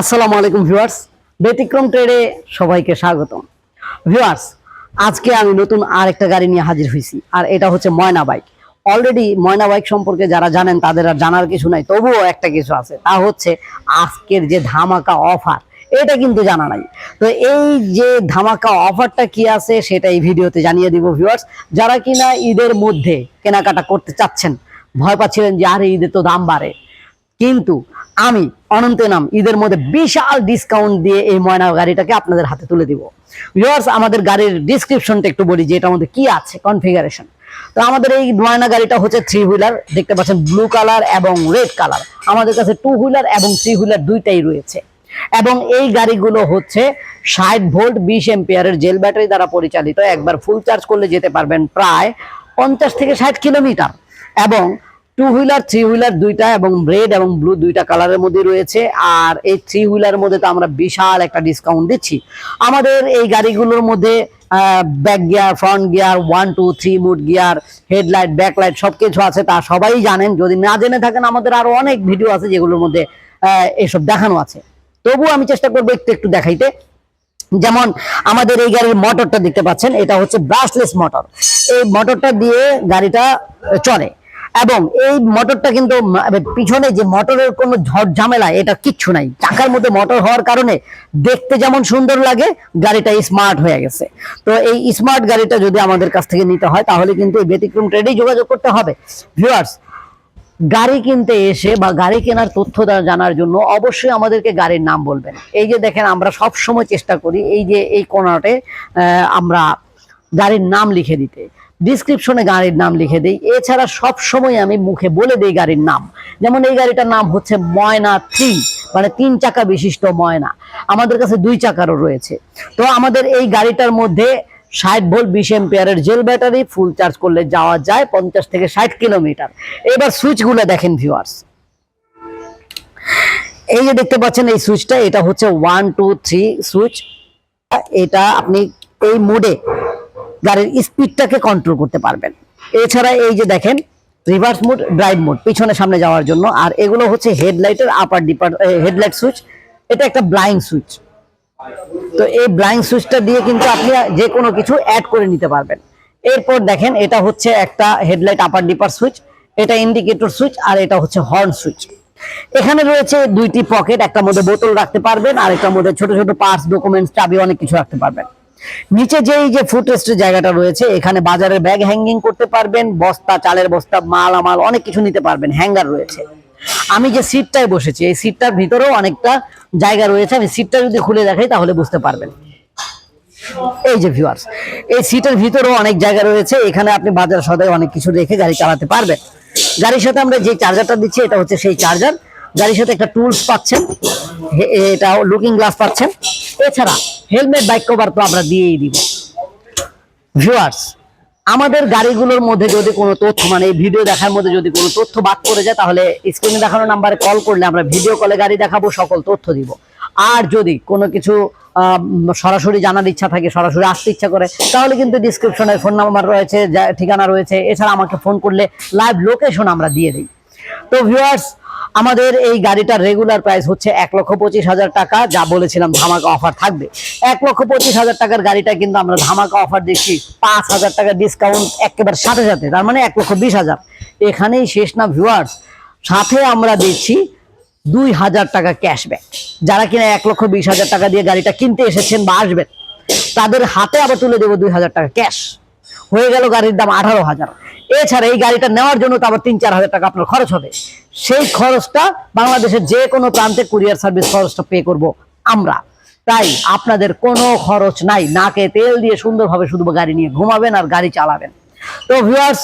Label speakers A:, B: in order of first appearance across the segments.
A: আসসালামু আলাইকুম ভিউয়ার্স। ব্যতিক্রম ট্রেডে সবাইকে স্বাগতম। ভিউয়ার্স, আজকে আমি নতুন আর একটা গাড়ি নিয়ে হাজির হয়েছি আর এটা হচ্ছে Moyna bike. Already Moyna bike সম্পর্কে যারা জানেন, তাদের আর জানার কিছু নাই, তবুও একটা কিছু আছে, তা হচ্ছে আজকের যে ধামাকা অফার, এটা কিন্তু জানা নাই। তো এই যে ধামাকা অফারটা কি আছে, সেটা এই ভিডিওতে জানিয়ে দিব ভিউয়ার্স। যারা কিনা ঈদের মধ্যে কেনাকাটা করতে চাচ্ছেন, ভয় পাচ্ছিলেন যে আরে ঈদে তো দাম বাড়ে কিন্তু আমি অনন্ত নাম ঈদের মধ্যে বিশাল ডিসকাউন্ট দিয়ে এই ময়না গাড়িটাকে আপনাদের হাতে তুলে দিব। ভিউয়ার্স আমাদের গাড়ির ডিসক্রিপশনটা একটু বলি যে এটার মধ্যে কি আছে কনফিগারেশন তো আমাদের এই ময়না গাড়িটা হচ্ছে থ্রি হুইলার দেখতে পাচ্ছেন ব্লু কালার এবং রেড কালার আমাদের কাছে টু হুইলার এবং থ্রি হুইলার দুইটাই রয়েছে। এবং এই গাড়িগুলো হচ্ছে ষাট ভোল্ট বিশ এম্পিয়ারের জেল ব্যাটারি দ্বারা পরিচালিত। একবার ফুল চার্জ করলে যেতে পারবেন প্রায় পঞ্চাশ থেকে ষাট কিলোমিটার। এবং টু হুইলার থ্রি হুইলার দুইটা এবং রেড এবং ব্লু দুইটা কালারের মধ্যে রয়েছে। আর এই থ্রি হুইলার মধ্যে তো আমরা বিশাল একটা ডিসকাউন্ট দিচ্ছি। আমাদের এই গাড়িগুলোর মধ্যে back gear front gear one two three mode gear headlight backlight সব কিছু আছে, তা সবাই জানেন। যদি না জেনে থাকেন, আমাদের আরও অনেক ভিডিও আছে যেগুলোর মধ্যে এসব দেখানো আছে। তবুও আমি চেষ্টা করব একটু একটু দেখাইতে। যেমন আমাদের এই গাড়ির মোটরটা দেখতে পাচ্ছেন, এটা হচ্ছে ব্রাশলেস মোটর এই মোটরটা দিয়ে গাড়িটা চলে। এবং এই মোটরটা কিন্তু পিছনে যে মোটরের কোনো ঝড় ঝামেলা, এটা কিচ্ছু নাই। চাকার মধ্যে মোটর হওয়ার কারণে দেখতে যেমন সুন্দর লাগে, গাড়িটা স্মার্ট হয়ে গেছে। তো এই স্মার্ট গাড়িটা যদি আমাদের কাছ থেকে নিতে হয়, তাহলে কিন্তু এই ব্যতিক্রম ট্রেডেই যোগাযোগ করতে হবে। ভিউয়ার্স গাড়ি কিনতে এসে বা গাড়ি কেনার তথ্য জানার জন্য অবশ্যই আমাদেরকে গাড়ির নাম বলবেন। এই যে দেখেন, আমরা সব সময় চেষ্টা করি এই যে এই কোনাটে আমরা গাড়ির নাম লিখে দিতে। ডিসক্রিপশনে গাড়ির নাম লিখে দিই। এছাড়া সব সময় আমি মুখে বলে দিই গাড়ির নাম। যেমন এই গাড়িটার নাম হচ্ছে ময়না থ্রি মানে তিন চাকা বিশিষ্ট ময়না। আমাদের কাছে দুই চাকারও রয়েছে। তো আমাদের এই গাড়িটার মধ্যে ষাট ভোল্ট, বিশ এম্পিয়ারের জেল ব্যাটারি ফুল চার্জ করলে যাওয়া যায় পঞ্চাশ থেকে ষাট কিলোমিটার। এবার সুইচগুলো দেখেন ভিউয়ার্স এই যে দেখতে পাচ্ছেন এই সুইচটা, এটা হচ্ছে ওয়ান টু থ্রি সুইচ। এটা আপনি এই মোডে গাড়ির স্পিডটাকে কন্ট্রোল করতে পারবেন। এছাড়া এই যে দেখেন রিভার্স মোড ড্রাইভ মোড পিছনে সামনে যাওয়ার জন্য। আর এগুলো হচ্ছে হেডলাইটের আপার ডিপার হেডলাইট সুইচ এটা একটা ব্লাইং সুইচ তো এই ব্লাইং সুইচটা দিয়ে কিন্তু আপনি যে কোনো কিছু অ্যাড করে নিতে পারবেন। এরপর দেখেন, এটা হচ্ছে একটা হেডলাইট আপার ডিপার সুইচ এটা ইন্ডিকেটর সুইচ আর এটা হচ্ছে হর্ন সুইচ এখানে রয়েছে দুইটি পকেট একটা মধ্যে বোতল রাখতে পারবেন আর একটা মধ্যে ছোট ছোট পার্স ডকুমেন্টস চাবি, অনেক কিছু রাখতে পারবেন। নিচে যেই যে ফুটরেস্টের জায়গাটা রয়েছে, এখানে বাজারের ব্যাগ হ্যাঙ্গিং করতে পারবেন, বস্তা, চালের বস্তা, মাল, আমাল, অনেক কিছু নিতে পারবেন হ্যাঙ্গার রয়েছে। আমি যে সিটটায় বসেছি, এই সিটটার ভিতরেও অনেকটা জায়গা রয়েছে, আমি সিটটা যদি খুলে দেখাই তাহলে বুঝতে পারবেন। এই যে ভিউয়ার্স এই সিটের ভিতরেও অনেক জায়গা রয়েছে, এখানে আপনি বাজার সদাই অনেক কিছু রেখে গাড়ি চালাতে পারবেন। গাড়ির সাথে আমরা যে চার্জারটা দিচ্ছি, এটা হচ্ছে সেই চার্জার গাড়ির সাথে একটা টুলস পাচ্ছেন। এটা লুকিং গ্লাস পাচ্ছেন। এছাড়া হেলমেট বাইক কভার তো আমরা দিয়েই দিব। ভিউয়ার্স আমাদের গাড়িগুলোর মধ্যে যদি কোনো তথ্য মানে এই ভিডিও দেখার মধ্যে যদি কোনো তথ্য বাদ করে যায়, তাহলে স্ক্রিনে দেখানো নাম্বারে কল করলে আমরা ভিডিও কলে গাড়ি দেখাবো, সকল তথ্য দিব। আর যদি কোনো কিছু সরাসরি জানার ইচ্ছা থাকে, সরাসরি আসতে ইচ্ছা করে, তাহলে কিন্তু ডিসক্রিপশনে ফোন নাম্বার রয়েছে ঠিকানা রয়েছে। এছাড়া আমাকে ফোন করলে লাইভ লোকেশন আমরা দিয়ে দিই। তো ভিউয়ার্স আমাদের এই গাড়িটার রেগুলার প্রাইস হচ্ছে এক লক্ষ পঁচিশ হাজার টাকা, যা বলেছিলাম ধামাকা অফার থাকবে। এক লক্ষ পঁচিশ হাজার টাকার গাড়িটা কিন্তু আমরা ধামাকা অফার দিচ্ছি, পাঁচ হাজার টাকা ডিসকাউন্ট একেবারে সাথে সাথে, তার মানে এক লক্ষ বিশ হাজার। এখানেই শেষ না ভিউয়ার্স সাথে আমরা দিচ্ছি দুই হাজার টাকা ক্যাশব্যাক যারা কিনা এক লক্ষ বিশ হাজার টাকা দিয়ে গাড়িটা কিনতে এসেছেন বা আসবেন, তাদের হাতে আবার তুলে দেবো দুই হাজার টাকা ক্যাশ হয়ে গেল গাড়ির দাম আঠারো হাজার। এছাড়া এই গাড়িটা নেওয়ার জন্য তো আবার তিন, চার হাজার টাকা আপনার খরচ হবে। সেই খরচটা বাংলাদেশের যে কোনো প্রান্তে কুরিয়ার সার্ভিস খরচটা পে করব আমরা। তাই আপনাদের কোনো খরচ নাই, নাকে তেল দিয়ে সুন্দরভাবে শুধু গাড়ি নিয়ে ঘুমাবেন আর গাড়ি চালাবেন। তো ভিউয়ার্স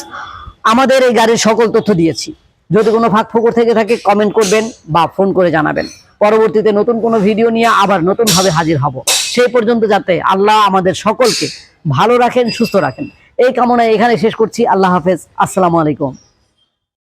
A: আমাদের এই গাড়ির সকল তথ্য দিয়েছি। যদি কোনো ফাঁক ফুকর থেকে থাকে কমেন্ট করবেন বা ফোন করে জানাবেন। পরবর্তীতে নতুন কোনো ভিডিও নিয়ে আবার নতুনভাবে হাজির হব। সেই পর্যন্ত যাতে আল্লাহ আমাদের সকলকে ভালো রাখেন, সুস্থ রাখেন। এই কামনায় এখানে শেষ করছি। আল্লাহ হাফেজ। আসসালামু আলাইকুম।